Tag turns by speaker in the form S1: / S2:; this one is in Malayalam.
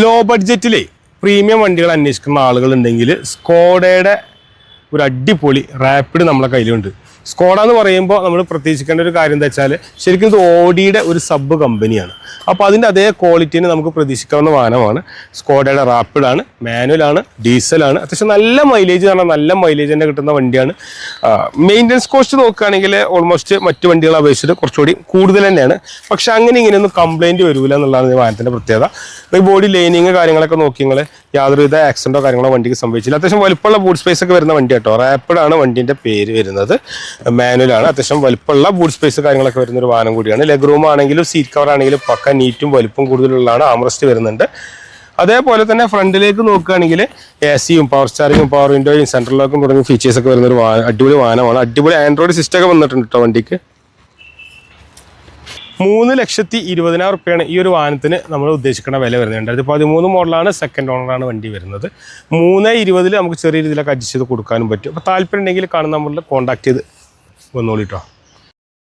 S1: ലോ ബഡ്ജറ്റിലെ പ്രീമിയം വണ്ടികൾ അന്വേഷിക്കുന്ന ആളുകളുണ്ടെങ്കിൽ സ്കോഡയുടെ ഒരു അടിപൊളി റാപ്പിഡ് നമ്മളെ കയ്യിലുണ്ട്. സ്കോഡ എന്ന് പറയുമ്പോൾ നമ്മൾ പ്രതീക്ഷിക്കേണ്ട ഒരു കാര്യം എന്താ വെച്ചാൽ ശരിക്കും ഇത് ഓഡിയുടെ ഒരു സബ് കമ്പനിയാണ് അപ്പോൾ അതിന്റെ അതേ ക്വാളിറ്റീനെ നമുക്ക് പ്രതീക്ഷിക്കാവുന്ന വാഹനമാണ്. സ്കോഡയുടെ റാപ്പിഡാണ് മാനുവലാണ് ഡീസലാണ് അത്യാവശ്യം നല്ല മൈലേജ് കാരണം നല്ല മൈലേജ് തന്നെ കിട്ടുന്ന വണ്ടിയാണ്. മെയിന്റനൻസ് കോസ്റ്റ് നോക്കുകയാണെങ്കിൽ ഓൾമോസ്റ്റ് മറ്റു വണ്ടികളെ അപേക്ഷിച്ചിട്ട് കുറച്ചുകൂടി കൂടുതൽ തന്നെയാണ്. പക്ഷേ അങ്ങനെ ഇങ്ങനെയൊന്നും കംപ്ലയിന്റ് വരില്ല എന്നുള്ളതാണ് ഈ വാഹനത്തിന്റെ പ്രത്യേകത. ഈ ബോഡി ലൈനിങ് കാര്യങ്ങളൊക്കെ നോക്കി നിങ്ങൾ യാതൊരുവിധ ആക്സിഡന്റോ കാര്യങ്ങളോ വണ്ടിക്ക് സംഭവിച്ചില്ല. അത്യാവശ്യം വലുപ്പമുള്ള ബൂട്ട് സ്പേസ് ഒക്കെ വരുന്ന വണ്ടി കേട്ടോ റാപ്പിഡാണ് വണ്ടീന്റെ പേര് വരുന്നത്. മാനുവലാണ്. അത്യാവശ്യം വലുപ്പമുള്ള ബൂട്ട് സ്പേസ് കാര്യങ്ങളൊക്കെ വരുന്ന ഒരു വാഹനം കൂടിയാണ്. ലെഗ് റൂം ആണെങ്കിലും സീറ്റ് കവർ ആണെങ്കിലും പക്ക നീറ്റും വലുപ്പം കൂടുതലുള്ളതാണ് ആംറസ്റ്റ് വരുന്നുണ്ട്. അതേപോലെ തന്നെ ഫ്രണ്ടിലേക്ക് നോക്കുകയാണെങ്കിൽ എ സിയും പവർ സ്റ്റാറിങ്ങും പവർ വിൻഡോയും സെൻട്രൽ ലോക്കും തുടങ്ങിയ ഫീച്ചേഴ്സ് ഒക്കെ വരുന്ന ഒരു അടിപൊളി വാഹനമാണ്. അടിപൊളി ആൻഡ്രോയിഡ് സിസ്റ്റം ഒക്കെ വന്നിട്ടുണ്ട് കേട്ടോ വണ്ടിക്ക്. മൂന്ന് ലക്ഷത്തി ഇരുപതിനായിരം റുപ്യാണ് ഈ ഒരു വാഹനത്തിന് നമ്മൾ ഉദ്ദേശിക്കുന്ന വില വരുന്നത്. രണ്ടായിരത്തി പതിമൂന്ന് മോഡലാണ് സെക്കൻഡ് ഓണറാണ് വണ്ടി വരുന്നത്. മൂന്ന് ഇരുപതിൽ നമുക്ക് ചെറിയ രീതിയിലൊക്കെ അഡ്ജസ്റ്റ് ചെയ്ത് കൊടുക്കാനും പറ്റും. അപ്പോൾ താല്പര്യം ഉണ്ടെങ്കിൽ കാണുന്ന നമ്മളിൽ കോൺടാക്ട് ചെയ്ത് വന്നോളിട്ടോ